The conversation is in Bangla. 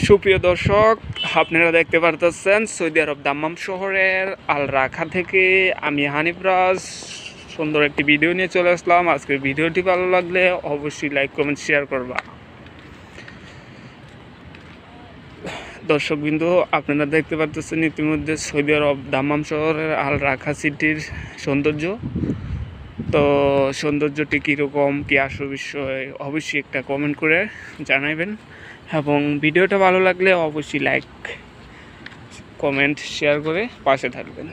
সুপ্রিয় দর্শক, আপনারা দেখতে পারতেছেন সৌদি আরব দাম্মাম শহরের আল রাখা থেকে আমি হানিফরাজ সুন্দর একটি ভিডিও নিয়ে চলে আসলাম। আজকের ভিডিওটি ভালো লাগলে অবশ্যই লাইক কমেন্ট শেয়ার করবা। দর্শকবৃন্দ, আপনারা দেখতে পারতেছেন ইতিমধ্যে সৌদি আরব দাম্মাম শহরের আল রাখা সিটির সৌন্দর্য। তো সৌন্দর্যটি কীরকম, কী আসল বিষয়, অবশ্যই একটা কমেন্ট করে জানাবেন এবং ভিডিওটা ভালো লাগলে অবশ্যই লাইক কমেন্ট শেয়ার করে পাশে থাকবেন।